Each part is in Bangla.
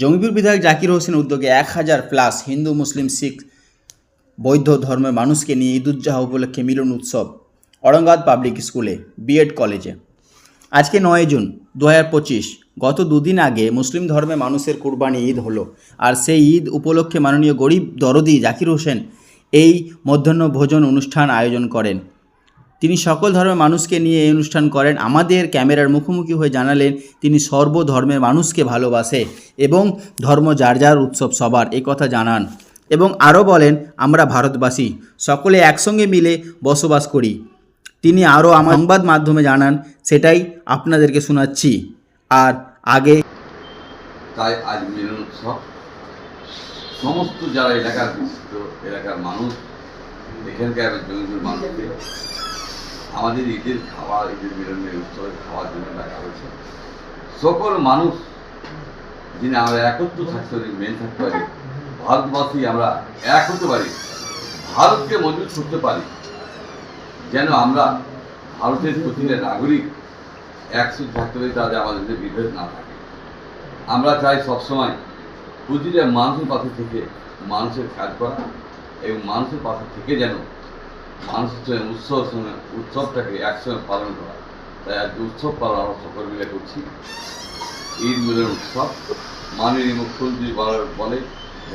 জঙ্গিপুর বিধায়ক জাকির হোসেন উদ্যোগে এক হাজার প্লাস হিন্দু, মুসলিম, শিখ বৌদ্ধ ধর্মের মানুষকে নিয়ে ঈদুজ্জোহা উপলক্ষে মিলন উৎসব অরঙ্গাবাদ পাবলিক স্কুলে, বিএড কলেজে। আজকে নয় জুন দু গত দুদিন আগে মুসলিম ধর্মে মানুষের কুরবানি ঈদ হলো। আর সেই ঈদ উপলক্ষে মাননীয় গরিব দরদি জাকির হোসেন এই মধ্যাহ্ন ভোজন অনুষ্ঠান আয়োজন করেন। তিনি সকল ধর্মের মানুষকে নিয়ে এই অনুষ্ঠান করেন। আমাদের ক্যামেরার মুখোমুখি হয়ে জানালেন, তিনি সর্বধর্মের মানুষকে ভালোবাসে এবং ধর্ম যার যার উৎসব সবার কথা জানান। এবং আরও বলেন, আমরা ভারতবাসী, সকলে একসঙ্গে মিলে বসবাস করি। তিনি আরও আমার সংবাদ মাধ্যমে জানান, সেটাই আপনাদেরকে শোনাচ্ছি। আর আগে তাই আজ মিলন উৎসব, সমস্ত যারা এলাকার এলাকার মানুষ, এখানকার জমিজুর মানুষকে আমাদের ঈদের খাওয়া, ঈদের মিলনের উৎসবের খাওয়ার জন্য ডাকা হয়েছে। সকল মানুষ যিনি আমরা একত্র থাকতে পারি মেন থাকতে পারি, ভারতবাসী আমরা এক হতে পারি, ভারতকে মজবুত করতে পারি, যেন আমরা ভারতের প্রতিটা নাগরিক একসাথে থাকতে পারি, তাতে আমাদের বিভেদ না থাকে। আমরা চাই সবসময় প্রতিটা মানুষের পাশে থেকে মানুষের কাজ করা এবং মানুষের পাশে থেকে যেন মানুষের উৎসব উৎসবটাকে একসঙ্গে পালন করা। তাই আজকে উৎসব পালন আমরা সকল মিলে করছি। ঈদ মিলন উৎসব। মাননীয় মুখ্যমন্ত্রী বলে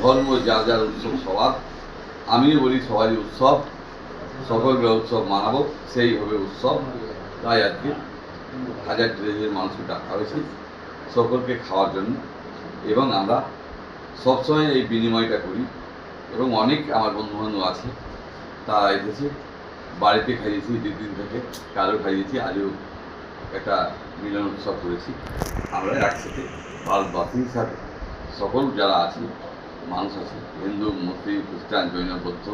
ধর্ম যার যার উৎসব সবার। আমিও বলি সবারই উৎসব। সকল মিলে উৎসব মানাবো, সেই হবে উৎসব। তাই আজকে হাজার ট্রেনের মানুষকে ডাকা হয়েছে সকলকে খাওয়ার জন্য। এবং আমরা সবসময় এই বিনিময়টা করি। এবং অনেক আমার বন্ধু বান্ধব আছে। তারা এসেছে। বাড়িতে খাইয়েছি দুই দিন থেকে। কারও খাইয়েছি, আজও একটা মিলন উৎসব করেছি। আমরা একসাথে ভারতবাসী হিসাবে সকল যারা আছে, মানুষ আছে, হিন্দু, মুসলিম, খ্রিস্টান, জৈন, বৌদ্ধ,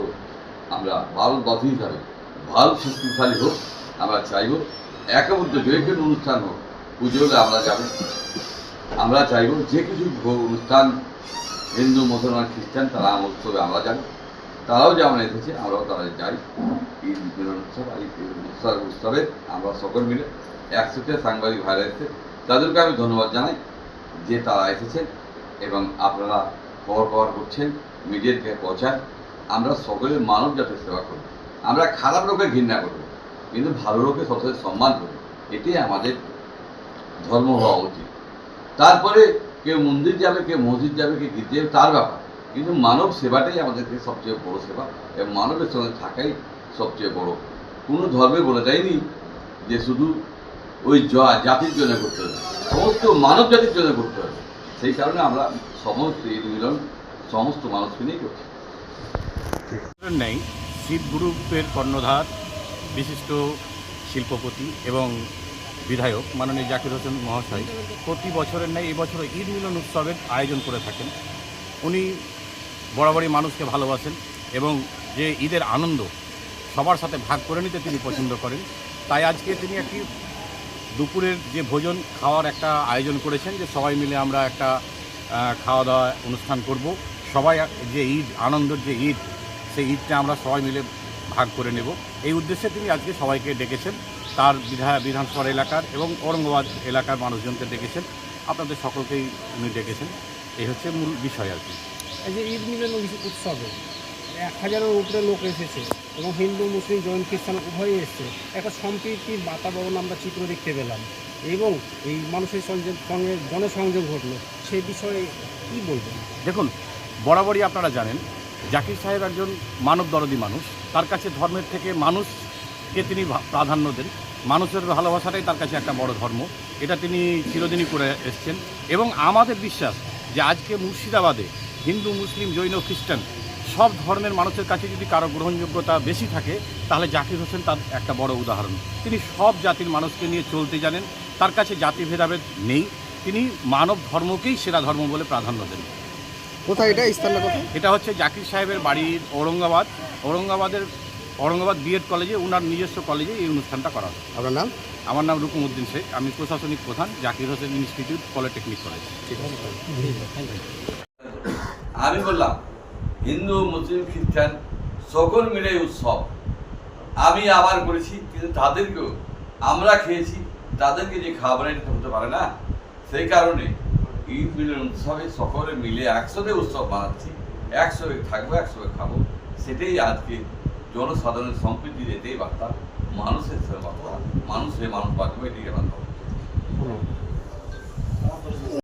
আমরা ভারতবাসী হিসাবে ভারত শক্তিশালী হোক, আমরা চাইব একবদ্ধ যে কোনো অনুষ্ঠান হোক, পুজো হলে আমরা যাব। আমরা চাইব যে কিছু অনুষ্ঠান, হিন্দু, মুসলমান, খ্রিস্টান, তারা উৎসবে আমরা যাব। তারাও যেমন এসেছে, আমরাও তারা যাই। ঈদ মিলন উৎসব আর উৎসব, উৎসবে আমরা সকল মিলে একসাথে সাংবাদিক ভাইরা এসেছে। তাদেরকে আমি ধন্যবাদ জানাই যে তারা এসেছেন এবং আপনারা খবর পাওয়ার করছেন মিডিয়াকে পৌঁছান। আমরা সকলে মানব জাতির সেবা করব। আমরা খারাপ লোকে ঘৃণা করব, কিন্তু ভালো লোকে সবসময় সম্মান করব। এটাই আমাদের ধর্ম হওয়া উচিত। তারপরে কেউ মন্দির যাবে, কেউ মসজিদ যাবে, কেউ গির্জে তার ব্যাপার। কিন্তু মানব সেবাটাই আমাদেরকে সবচেয়ে বড় সেবা। এবং মানবের সঙ্গে থাকাই সবচেয়ে বড়। কোনো ধর্মে বলে যায়নি যে শুধু ওই জাতির জন্য করতে হবে। সমস্ত মানব জাতির জন্য করতে হবে। সেই কারণে আমরা সমস্ত ঈদ মিলন সমস্ত মানুষকে নিয়ে করছি। নেই। শিব গ্রুপের কর্ণধার, বিশিষ্ট শিল্পপতি এবং বিধায়ক মাননীয় জাকির হোসেন মহাশয় প্রতি বছরের ন্যায় এবছর ঈদ মিলন উৎসবের আয়োজন করে থাকেন। উনি বরাবরই মানুষকে ভালোবাসেন এবং যে ঈদের আনন্দ সবার সাথে ভাগ করে নিতে তিনি পছন্দ করেন। তাই আজকে তিনি একটি দুপুরের যে ভোজন খাওয়ার একটা আয়োজন করেছেন যে সবাই মিলে আমরা একটা খাওয়া দাওয়া অনুষ্ঠান করব। সবাই যে ঈদ, আনন্দের যে ঈদ, সেই ঈদটা আমরা সবাই মিলে ভাগ করে নেব। এই উদ্দেশ্যে তিনি আজকে সবাইকে ডেকেছেন। তার বিধা বিধানসভা এলাকার এবং ঔরঙ্গাবাদ এলাকার মানুষজনকে ডেকেছেন। আপনাদের সকলকেই উনি ডেকেছেন। এই হচ্ছে মূল বিষয় আর কি। এই যে ঈদ মিলন উৎস- উৎসবে এক হাজারের উপরে লোক এসেছে এবং হিন্দু, মুসলিম, জৈন, খ্রিস্টান উভয়ই এসেছে। একটা সম্প্রীতির বাতাবরণ আমরা চিত্র দেখতে পেলাম। এবং এই মানুষের সঙ্গে সঙ্গে জনসংযোগ ঘটলো। সে বিষয়ে কি বলবেন? দেখুন, বরাবরই আপনারা জানেন, জাকির সাহেব একজন মানব দরদি মানুষ। তার কাছে ধর্মের থেকে মানুষকে তিনি প্রাধান্য দেন। মানুষের ভালোবাসাটাই তার কাছে একটা বড় ধর্ম। এটা তিনি চিরদিনই করে এসছেন। এবং আমাদের বিশ্বাস যে আজকে মুর্শিদাবাদে হিন্দু মুসলিম জৈন খ্রিস্টান সব ধর্মের মানুষের কাছে যদি কারও গ্রহণযোগ্যতা বেশি থাকে তাহলে জাকির হোসেন তার একটা বড় উদাহরণ। তিনি সব জাতির মানুষকে নিয়ে চলতে জানেন তার কাছে জাতি ভেদাভেদ নেই তিনি মানব ধর্মকেই সেরা ধর্ম বলে প্রাধান্য দেন। কোথায় এটা? স্থানটা কোথায়? এটা হচ্ছে জাকির সাহেবের বাড়ির ঔরঙ্গাবাদ। ঔরঙ্গাবাদের ঔরঙ্গাবাদ বিএড কলেজে ওনার নিজস্ব কলেজে এই অনুষ্ঠানটা করা হয়। আপনার নাম? আমার নাম রুকুম উদ্দিন শেখ আমি প্রশাসনিক প্রধান Zakir Hossain institute polytechnic college. আমি বললাম, হিন্দু, মুসলিম, খ্রিস্টান, সকল মিলে উৎসব। আমি আবার করেছি কিন্তু তাদেরকেও আমরা খেয়েছি, তাদেরকে যে খাবার এটা হতে পারে না, সেই কারণে ঈদ মিলন উৎসবে সকলে মিলে একসাথে উৎসব মানাচ্ছি। একসঙ্গে থাকব, একসঙ্গে খাব, সেটাই আজকে জনসাধারণের সম্প্রীতির যেতেই বার্তা, মানুষের সঙ্গে বার্তা, মানুষ বাঁচবে, এটাই বার্তা